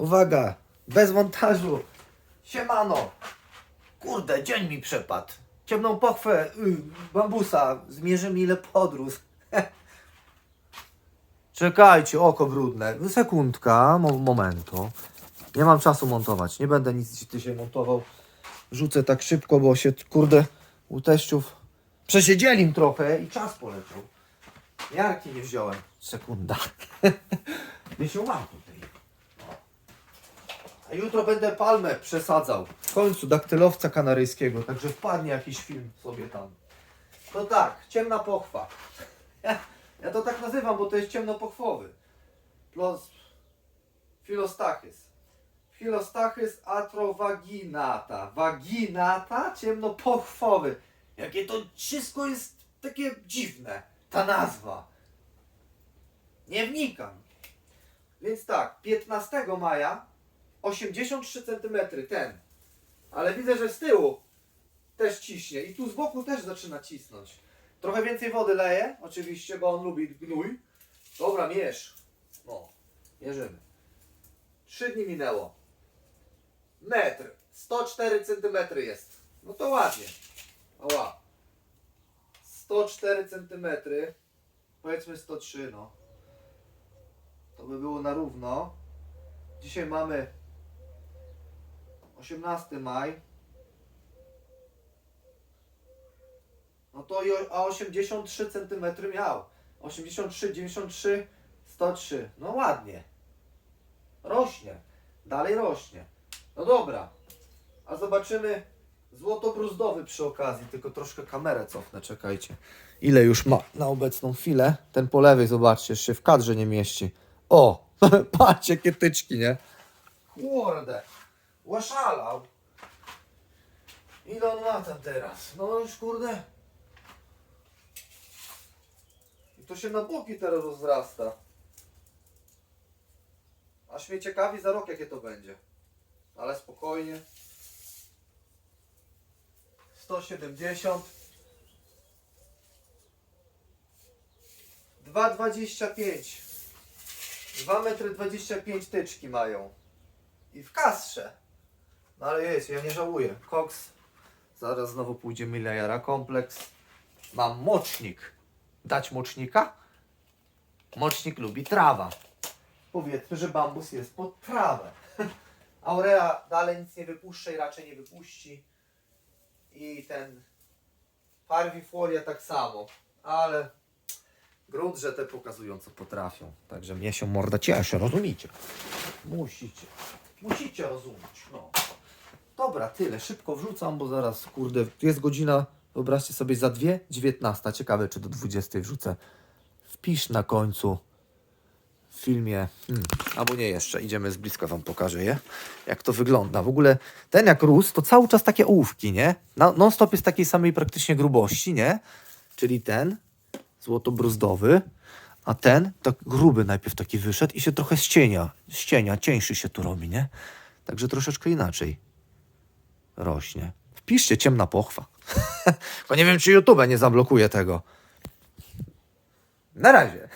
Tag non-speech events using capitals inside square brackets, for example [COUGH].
Uwaga, bez montażu. Siemano. Kurde, dzień mi przepadł. Ciemną pochwę y, bambusa zmierzymy ile podrósł. [LAUGHS] Czekajcie, oko brudne. Sekundka, mo momentu. Nie mam czasu montować. Nie będę nic dzisiaj montował. Rzucę tak szybko, bo się, kurde, u teściów przesiedzieli trochę i czas poleciał. Jarki nie wziąłem. Sekunda. Wiesz, ją mam tutaj. A jutro będę palmę przesadzał. W końcu daktylowca kanaryjskiego, także wpadnie jakiś film sobie tam. To tak, ciemna pochwa. Ja, ja to tak nazywam, bo to jest ciemnopochwowy. Plus filostachys. Filostachys atrovaginata. Vaginata ciemnopochwowy. Jakie to wszystko jest takie dziwne. Ta nazwa. Nie wnikam. Więc tak, 15 maja 83 cm ten. Ale widzę, że z tyłu też ciśnie i tu z boku też zaczyna cisnąć. Trochę więcej wody leję, oczywiście, bo on lubi gnój. Dobra, mierz. No, mierzymy. 3 dni minęło. Metr. 104 cm jest. No to ładnie. Ała. 104 cm. Powiedzmy 103, no. To by było na równo. Dzisiaj mamy 18 maj. No to a 83 cm miał. 83, 93, 103. No ładnie. Rośnie. Dalej rośnie. No dobra. A zobaczymy złotobruzdowy przy okazji. Tylko troszkę kamerę cofnę, czekajcie. Ile już ma na obecną chwilę? Ten po lewej, zobaczcie, się w kadrze nie mieści. O! [LAUGHS] Patrzcie, jakie tyczki, nie? Kurde. Łaszalał. Ile on ma tam teraz? No już kurde. I to się na boki teraz rozrasta. Aż mnie ciekawi za rok jakie to będzie. Ale spokojnie. 170. 2,25. 2 metry 25 tyczki mają. I w kastrze. No ale jest, ja nie żałuję. Koks. Zaraz znowu pójdzie miliara kompleks. Mam mocznik. Dać mocznika? Mocznik lubi trawa. Powiedzmy, że bambus jest pod trawę. [LAUGHS] Aurea dalej nic nie wypuszcza i raczej nie wypuści. I ten parwifolia tak samo. Ale grunt, że te pokazują co potrafią. Także mnie się morda cieszy, rozumiecie? Musicie. Musicie rozumieć. No. Dobra, tyle. Szybko wrzucam, bo zaraz, kurde, jest godzina, wyobraźcie sobie, za dwie, 19. Ciekawe, czy do 20 wrzucę. Wpisz na końcu w filmie, hmm, albo nie jeszcze, idziemy z bliska wam pokażę je, jak to wygląda. W ogóle ten jak rósł, to cały czas takie ołówki, nie? Non-stop jest takiej samej praktycznie grubości, nie? Czyli ten, złotobruzdowy, a ten, tak gruby najpierw taki wyszedł i się trochę ścienia, ścienia, cieńszy się tu robi, nie? Także troszeczkę inaczej rośnie. Wpiszcie ciemna pochwa. [LAUGHS] Bo nie wiem, czy YouTube nie zablokuje tego. Na razie.